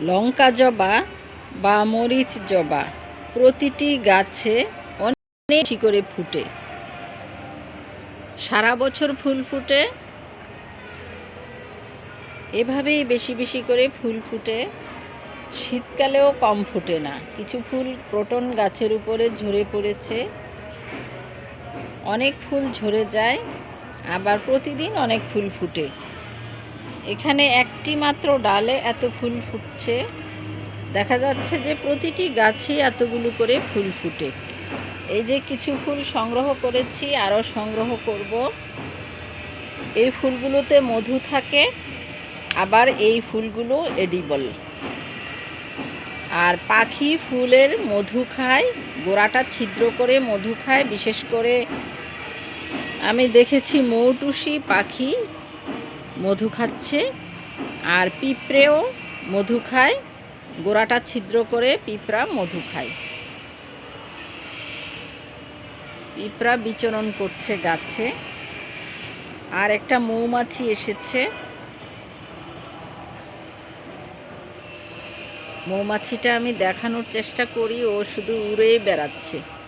লঙ্কা জবা বা মরিচ জবা প্রতিটি গাছে অনেক করে ফুটে। সারা বছর ফুল ফুটে। এভাবেই বেশি বেশি করে ফুল ফুটে। শীতকালেও কম ফুটে না। কিছু ফুল প্রোটন গাছের উপরে ঝরে পড়েছে। অনেক ফুল ঝরে যায়, আবার প্রতিদিন অনেক ফুল ফুটে। এখানে একটি মাত্র ডালে এত ফুল ফুটছে। দেখা যাচ্ছে যে প্রতিটি গাছেই এতগুলো করে ফুল ফুটে। এই যে কিছু ফুল সংগ্রহ করেছি, আরও সংগ্রহ করব। এই ফুলগুলোতে মধু থাকে, আবার এই ফুলগুলো এডিবল। আর পাখি ফুলের মধু খায়, গোড়াটা ছিদ্র করে মধু খায়, বিশেষ করে আমি দেখেছি মৌটুসি পাখি। মধু খাচ্ছে আর পিঁপড়েও মধু খায়। গোড়াটা ছিদ্র করে পিঁপড়া মধু খায়। পিঁপড়া বিচরণ করছে গাছে। আর একটা মৌমাছি এসেছে। মৌমাছিটা আমি দেখানোর চেষ্টা করি, ও শুধু উড়ে বেড়াচ্ছে।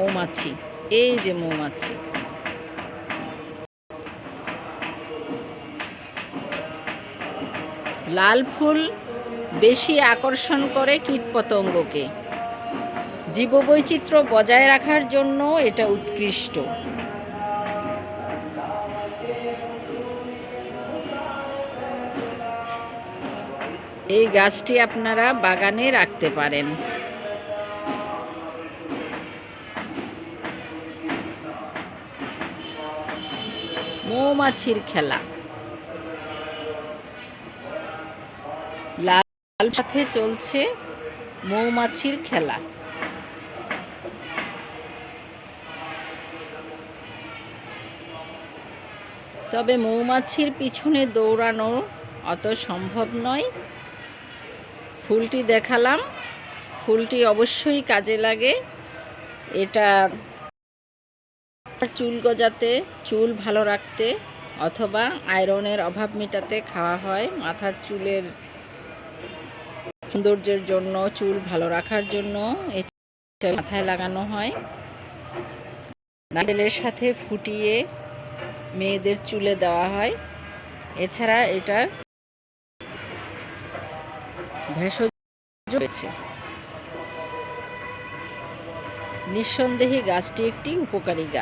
মৌমাছি, এই যে মৌমাছি। লাল ফুল বেশি আকর্ষণ করে কীটপতঙ্গকে। জীববৈচিত্র্য বজায় রাখার জন্য এটা উৎকৃষ্ট। এই গাছটি আপনারা বাগানে রাখতে পারেন। মৌমাছির খেলা। লাল সাথে চলছে মৌমাছির খেলা। তবে মৌমাছির পিছনে দৌড়ানো অত সম্ভব নয়। ফুলটি দেখালাম। ফুলটি অবশ্যই কাজে লাগে। এটা চুল গজাতে, চুল ভালো রাখতে অথবা আয়রনের অভাব মেটাতে খাওয়া হয় মাথার চুলের সৌন্দর্যের জন্য, চুল ভালো রাখার জন্য। এটা মাথায় লাগানো হয়। নারকেলের সাথে ফুটিয়ে মেয়েদের চুলে দেওয়া হয়। এছাড়া এটার ভেষজ রয়েছে। নিঃসন্দেহে গাছটি একটি উপকারী গাছ।